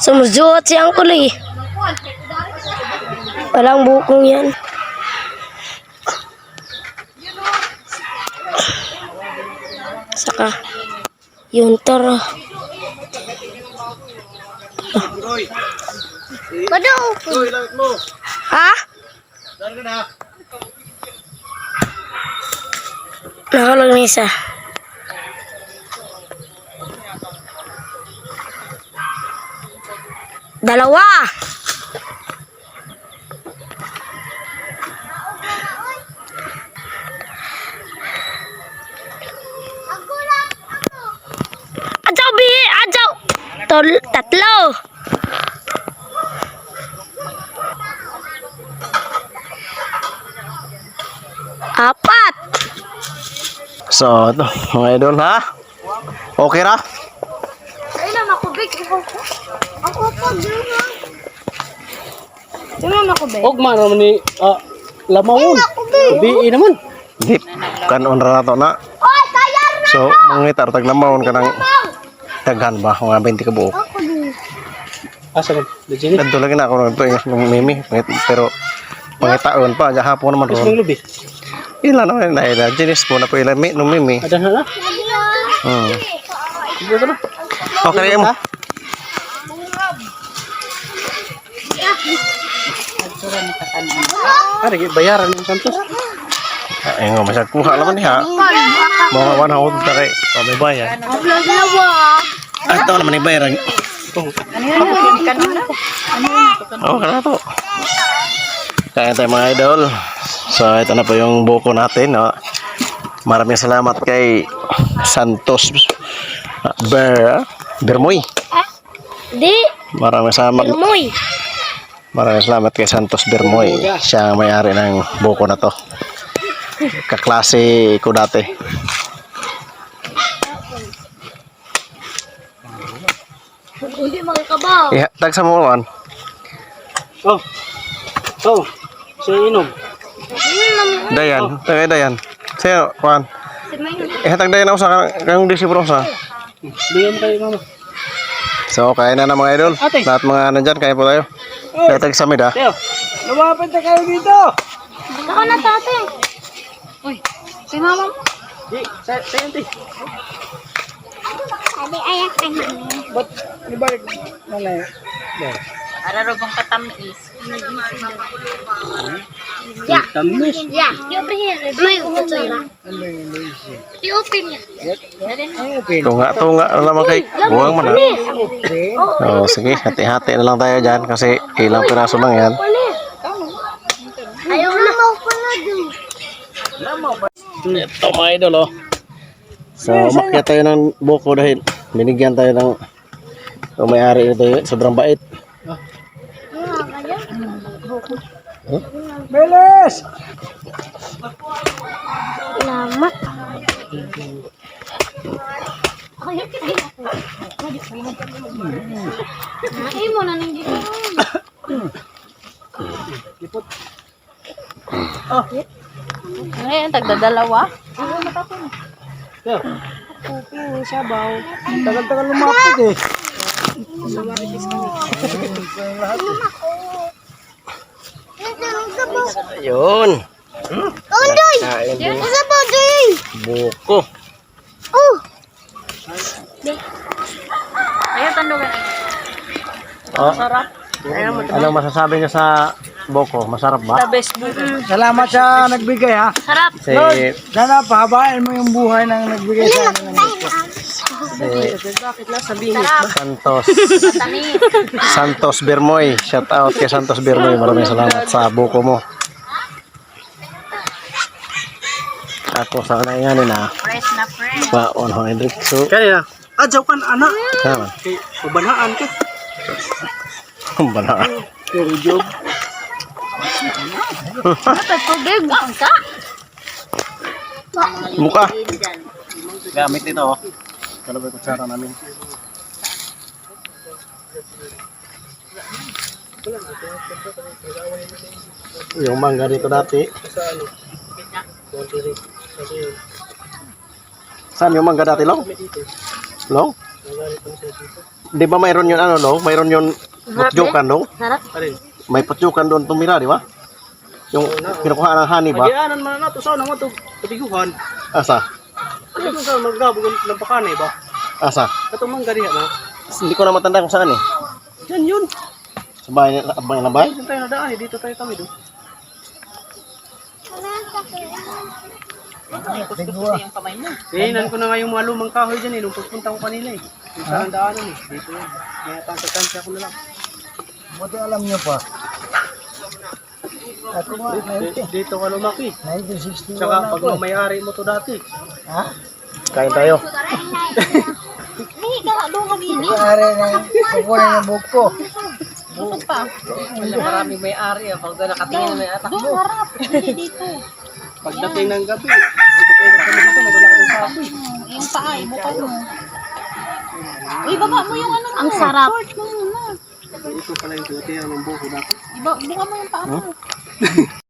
Sumusuot si Uncle eh. Walang bukong yan. Saka, yun. Uy, langit mo. Ha? Ka na? Isa. Dalawa. Adjaw, bi! Adjaw! Tatlo. So, ito, mga idol, ha? Okay ra? Ay lang ako, Big. Ako po. Ako po, Juna. Juna ako, Big. Og man naman ni ah, lamawon. Ako, Big. Bi naman. Dip. Kanon ra na to na. Na! So, mangitar, taglamawon ka ng taghan ba? Mga 20 ka buok. Asa man? Dadto lagi na ako nito eh, ng mimi. Pero, pangitaon pa, dyan hapon naman Mas ron. mong lubi. Ilan naman na ila. Jenis po na po ila mi, nung mimi. Adan na na. Hmm. Na. Okay mo. Ah, lagi bayaran ng Santos. Ay nga, masyad kuha naman niya. Mga wanahod na kay pamibayan. Ah, ito naman ibayaran. Oh, kana to. Kaya tayo mga idol. So, ito na po yung buko natin. No? Maraming salamat kay Santos uh, Ber, Bermoy. Di, Maraming salamat. lumoy. Maraming salamat kay Santos Bermoy. Siya ang may-ari ng buko na to. Kaklase ko dati. Hindi makikabaw. Eh, tag sa mo man. Oh. Oh. Si Inog. Dayan, tagay Dayan. Sino, Juan? Si Mayon. Eh, tag Dayan ako sa kang- kang disi sa. Bigyan mo kayo mama. So, kaya na na mga idol. Ate. Lahat mga nandyan, kaya po tayo. Kaya tag samid ha. Teo. Lumapit na kayo dito. Ako na tate. Uy, si mama. Di, sa sa yun, ti. Sabi ayak ka na. Ba't nibalik na na yun? Ararobang katamis. Ya. Tamis. Ya. May. Ay, open. Tunga, tunga na naman kay buwang man ha. Oh, sige, hati-hati na lang tayo dyan kasi ilang piraso lang yan. Ayaw na. Ayaw pala dun. Ito mga idol oh. So, umakyat tayo ng buko dahil binigyan tayo ng may-ari yun. Sobrang bait. Beles! Salamat. Ay mo na hindi ko. Ano yan? Tagdadalawa? Teo. Kopi, sabaw. Tagal-tagal lumapit eh. Ayun. Ondoy! Kain din. Nasa ba, Doy? Buko. Oh! Ayaw, tandugan. Oh. Ano masasabi niyo sa buko? Masarap ba? The best book. Salamat sa nagbigay ha. Sarap. Si, Sana pahabain mo yung buhay ng nagbigay sa amin. Si Santos. Tamis. Santos Bermoy. Shout out kay Santos Bermoy. Maraming salamat sa buko mo. Ako sa kanayanin na. Fresh na fresh. Ba, 100. So, Kaya, adyaw kan anak. naman. Kay ubanaan ka. Bala. Pero job. Ka. Muka. Gamit ito. oh. Kalabay kutsara namin. Yung mangga dito dati. Saan yung mangga dati, Long? Long? Di ba mayroon yun ano, Long? Mayroon yun putjukan, Long? May putjukan doon tumira, di ba? Yung kinukuha ng honey ba? Ayan, man na to sa nang to tubiguhan. Asa? Ano sa magdabo ng pakane ba? Asa? Katong mangga diha na. Hindi ko na matanda kung saan eh. Yan yun. Sa bahay, sa bahay na bahay? Diyan tayo nadaan eh. Dito tayo kami doon. Kainan ko na nga yung mga lumang kahoy dyan eh. Nung pagpunta ko kanila eh. Yung sa daanan eh. Dito yun. Kaya tansya-tansya ko na lang. Buti alam niyo pa. Ako nga, Di- Dito ka lumaki. 1961 Tsaka ako. pag may-ari mo to dati. Ha? Kain tayo. Ka na doon kami. Pare ng kukunin ng buhok ko. Maraming may-ari ah. Pag doon nakatingin na may atak Doon harap. Hindi dito. Pagdating ng gabi. May. Yung paa, ibuka mo. Uy, baba mo yung ano mo. Ang sarap. Mo. Ito pala yung tuti ng buko dati. Iba, buka mo yung paa mo.